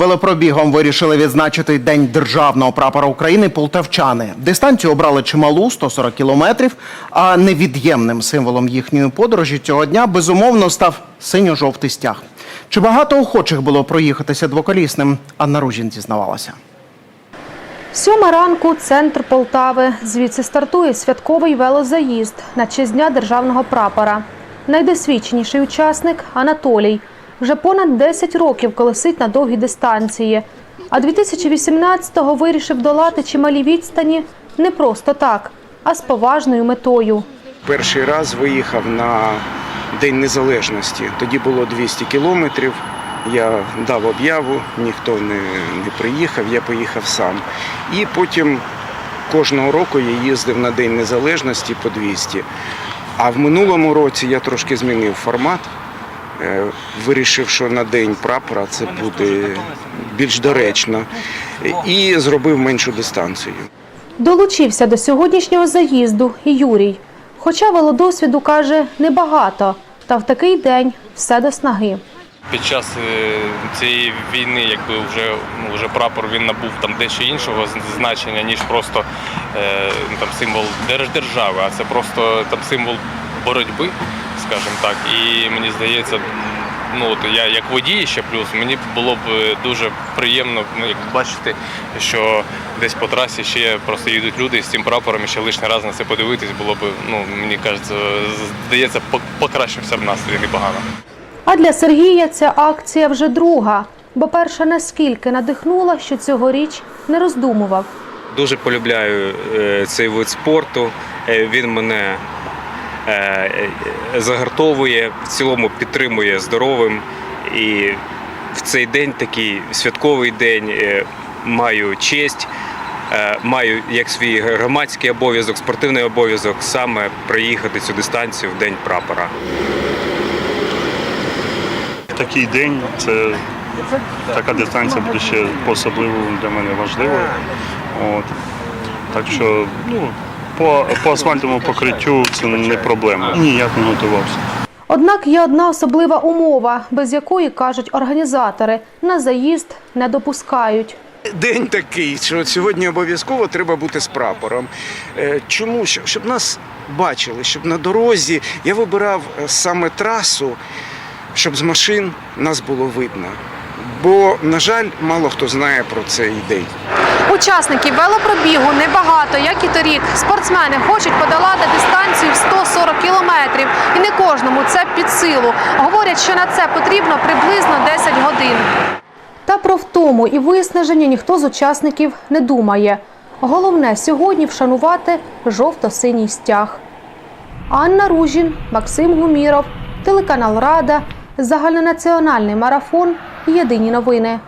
Велопробігом вирішили відзначити День державного прапора України полтавчани. Дистанцію обрали чималу 140 кілометрів. А невід'ємним символом їхньої подорожі цього дня безумовно став синьо-жовтий стяг. Чи багато охочих було проїхатися двоколісним? Анна Ружін зізнавалася. Сьома ранку, центр Полтави. Звідси стартує святковий велозаїзд на честь Дня державного прапора. Найдосвідченіший учасник Анатолій. Вже понад 10 років колесить на довгій дистанції. А 2018-го вирішив долати чималі відстані не просто так, а з поважною метою. Перший раз виїхав на День Незалежності. Тоді було 200 кілометрів. Я дав об'яву, ніхто не, не приїхав, я поїхав сам. І потім кожного року я їздив на День Незалежності по 200. А в минулому році я трошки змінив формат. Е, Вирішив, що на день прапора це буде більш доречно, і зробив меншу дистанцію. Долучився до сьогоднішнього заїзду і Юрій. Хоча велодосвіду каже небагато, та в такий день все до снаги. Під час е, цієї війни, якби вже ну, вже прапор він набув там дещо іншого значення, ніж просто е, ну, там символ держдержави, а це просто там символ боротьби, скажімо так. І мені здається, ну от я як водій ще плюс, мені було б е, дуже приємно ну, як бачити, що десь по трасі ще просто їдуть люди з цим прапором і ще лишній раз на це подивитись, було б, ну мені кажеться, здається, по- покращився б настрій непогано. А для Сергія ця акція вже друга, бо перша наскільки надихнула, що цьогоріч не роздумував. Дуже полюбляю е, цей вид спорту. Е, Він мене загартовує, в цілому підтримує здоровим. І в цей день, такий святковий день, е, маю честь, е, маю як свій громадський обов'язок, спортивний обов'язок саме проїхати цю дистанцію в день прапора. такий день це така дистанція буде ще по-особливо для мене важливою. От. Так що ну, по, по асфальтовому покриттю це не проблема. Ніяк не готувався. Однак є одна особлива умова, без якої кажуть організатори, на заїзд не допускають. День такий, що сьогодні обов'язково треба бути з прапором. Е, Чому? Щоб, нас бачили, щоб на дорозі я вибирав е, саме трасу, щоб з машин нас було видно. Бо, на жаль, мало хто знає про цей день. Учасників велопробігу небагато, як і торік. Спортсмени хочуть подолати дистанцію в 140 кілометрів, і не кожному це під силу. Говорять, що на це потрібно приблизно 10 годин. Та про втому і виснаження ніхто з учасників не думає. Головне сьогодні вшанувати жовто-синій стяг. Анна Ружін, Максим Гуміров, телеканал Рада, загальнонаціональний марафон. Єдині новини.